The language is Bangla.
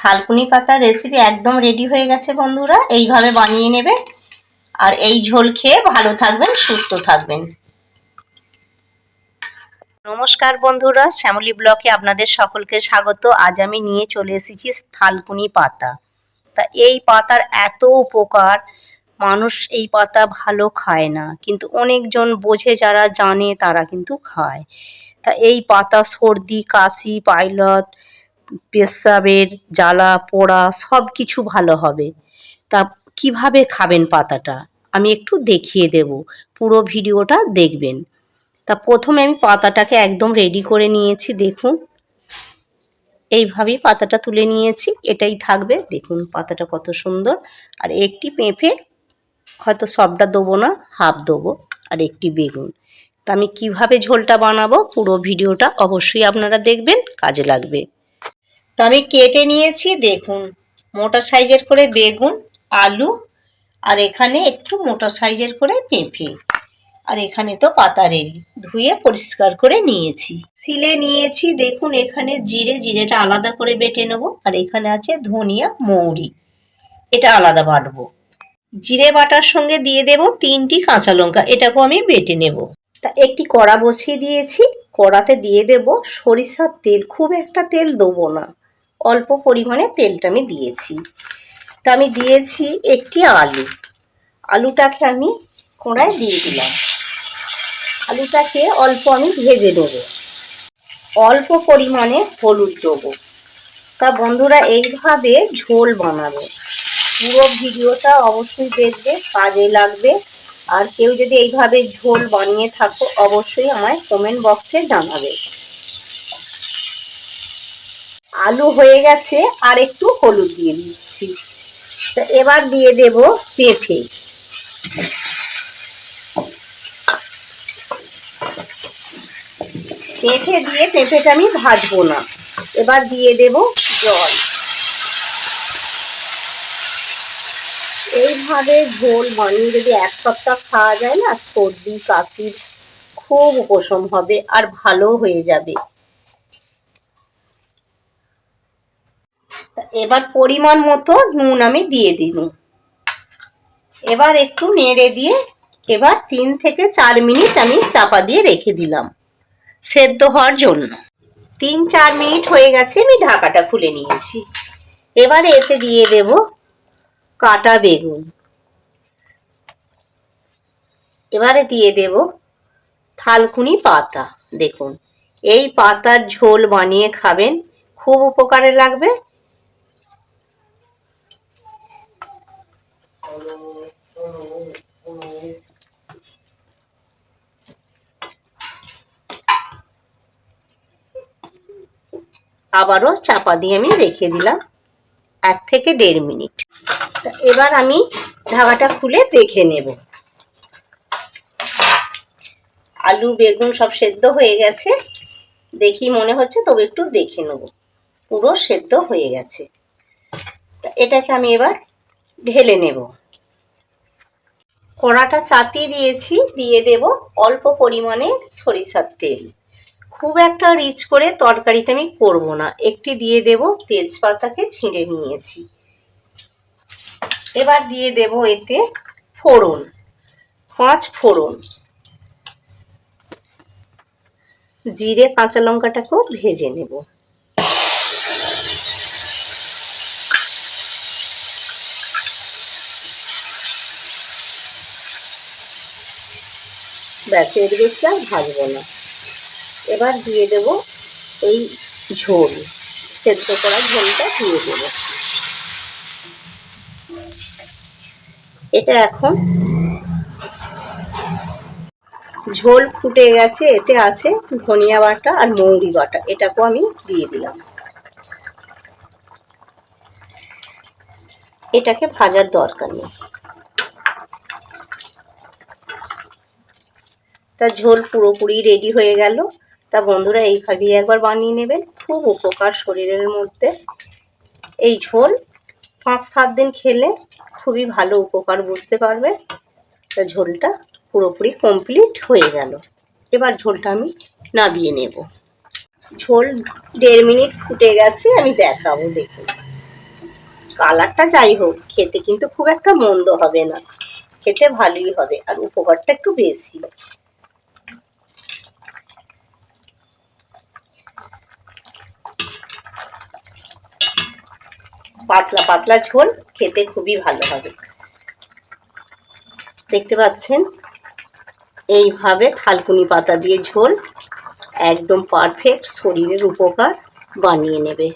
থালকুনি পাতার রেসিপি একদম রেডি হয়ে গেছে বন্ধুরা। এইভাবে বানিয়ে নেবে। আর এই ঝোল খেয়ে ভালো থাকবেন, সুস্থ থাকবেন। নমস্কার বন্ধুরা, শ্যামলী ব্লকে আপনাদের সকলকে স্বাগত। আজ আমি নিয়ে চলে এসেছি থালকুনি পাতা। তা এই পাতার এত উপকার, মানুষ এই পাতা ভালো খায় না। কিন্তু অনেকজন বোঝে, যারা জানে, তারা কিন্তু খায়। তা এই পাতা সর্দি, কাশি, পাইলট পেশাবের, জ্বালা, পোড়া সব কিছু ভালো হবে। তা কীভাবে খাবেন পাতাটা? আমি একটু দেখিয়ে দেব। পুরো ভিডিওটা দেখবেন। তা প্রথমে আমি পাতাটাকে একদম রেডি করে নিয়েছি, দেখুন। এইভাবেই পাতাটা তুলে নিয়েছি, এটাই থাকবে। দেখুন পাতাটা কত সুন্দর। আর একটি পেঁপে হয়তো সবটা দেবো না হাফ দেবো। আর একটি বেগুন। তা আমি কীভাবে ঝোলটা বানাবো পুরো ভিডিওটা অবশ্যই আপনারা দেখবেন, কাজে লাগবে। তা আমি কেটে নিয়েছি, দেখুন। মোটা সাইজের করে বেগুন, আলু, আর এখানে একটু মোটা সাইজের করে পেঁপে। আর এখানে তো পাতারেরই ধুয়ে পরিষ্কার করে নিয়েছি। সিলে নিয়েছি, দেখুন এখানে জিরে, জিরেটা আলাদা করে বেটে নেব। আর এখানে আছে ধনিয়া, মৌরি। এটা আলাদা বাটবো। জিরে বাটার সঙ্গে দিয়ে দেব তিনটি কাঁচা লঙ্কা, এটাকেও আমি বেটে নেব। তা একটি কড়া বসিয়ে দিয়েছি, কড়াতে দিয়ে দেব সরিষার তেল। খুব একটা তেল দেবো না। অল্প পরিমাণে তেলটা আমি দিয়েছি। তা আমি দিয়েছি একটি আলু। আলুটাকে আমি কড়ায় দিয়ে দিলাম। আলুটাকে অল্প আমি ভেজে নেব। অল্প পরিমাণে হলুদ দেবো। তা বন্ধুরা, এইভাবে ঝোল বানাবে। পুরো ভিডিওটা অবশ্যই দেখবে, কাজে লাগবে। আর কেউ যদি এইভাবে ঝোল বানিয়ে থাকো, অবশ্যই আমায় কমেন্ট বক্সে জানাবে। আলু হয়ে গেছে, আর একটু হলুদ দিয়ে দিচ্ছি। তো এবার দিয়ে দেব পেঁপে। পেঁপে দিয়ে পেঁপেটা আমি ভাজবো না। এবার দিয়ে দেব জল। এইভাবে ঝোল বানিয়ে যদি এক সপ্তাহ খাওয়া যায় না, সর্দি, কাশির খুব উপশম হবে, আর ভালো হয়ে যাবে। এবার পরিমাণ মতো নুন আমি দিয়ে দিল এবার একটু নেড়ে দিয়ে এবার তিন থেকে চার মিনিট আমি চাপা দিয়ে রেখে দিলাম সেদ্ধ হওয়ার জন্য। তিন চার মিনিট হয়ে গেছে, আমি ঢাকাটা খুলে নিয়েছি। এবারে এতে দিয়ে দেব কাটা বেগুন। এবারে দিয়ে দেব থালকুনি পাতা। দেখুন, এই পাতার ঝোল বানিয়ে খাবেন, খুব উপকারে লাগবে। আবারও চাপা দিয়ে আমি রেখে দিলাম এক থেকে দেড় মিনিট। এবার আমি ঢাকাটা খুলে দেখে নেব। আলু, বেগুন সব সেদ্ধ হয়ে গেছে। দেখি মনে হচ্ছে, তবে একটু দেখে নেব। পুরো সেদ্ধ হয়ে গেছে। এটাকে আমি এবার ঢেলে নেব। কড়াটা চাপিয়ে দিয়েছি, দিয়ে দেব অল্প পরিমাণে সরিষার তেল। খুব একটা রিচ করে তরকারিটা আমি করব না। একটি দিয়ে দেব তেজপাতাকে ছিঁড়ে নিয়েছি। এবার দিয়ে দেব এতে ফোড়ন, পাঁচ ফোড়ন। জিরে, কাঁচা লঙ্কাটাকেও ভেজে নেব। ব্যাস এর বেশি আর ভাজবো না। এবার দিয়ে দেব এই ঝোল। সেদ্ধ করা ঝোলটা দিয়ে দেব। এটা এখন ঝোল ফুটে গেছে, এতে আছে ধনিয়া বাটা আর মৌরি বাটা। এটাকেও আমি দিয়ে দিলাম। এটাকে ভাজার দরকার নেই। তা ঝোল পুরোপুরি রেডি হয়ে গেল। তা বন্ধুরা এইভাবেই একবার বানিয়ে নেবেন। খুব উপকার শরীরের মধ্যে। এই ঝোল পাঁচ সাত দিন খেলে খুবই ভালো উপকার, বুঝতে পারবে? তা ঝোলটা পুরোপুরি কমপ্লিট হয়ে গেল। এবার ঝোলটা আমি নাবিয়ে নেব। ঝোল দেড় মিনিট ফুটে গেছে, আমি দেখাবো, দেখুন। কালারটা যাই হোক, খেতে কিন্তু খুব একটা মন্দ হবে না। খেতে ভালোই হবে, আর উপকারটা একটু বেশি। পাতলা পাতলা ঝোল খেতে খুবই ভালো হবে। দেখতে পাচ্ছেন? এইভাবে থালকুনি পাতা দিয়ে ঝোল একদম পারফেক্ট শরীরের উপকার বানিয়ে নেবে।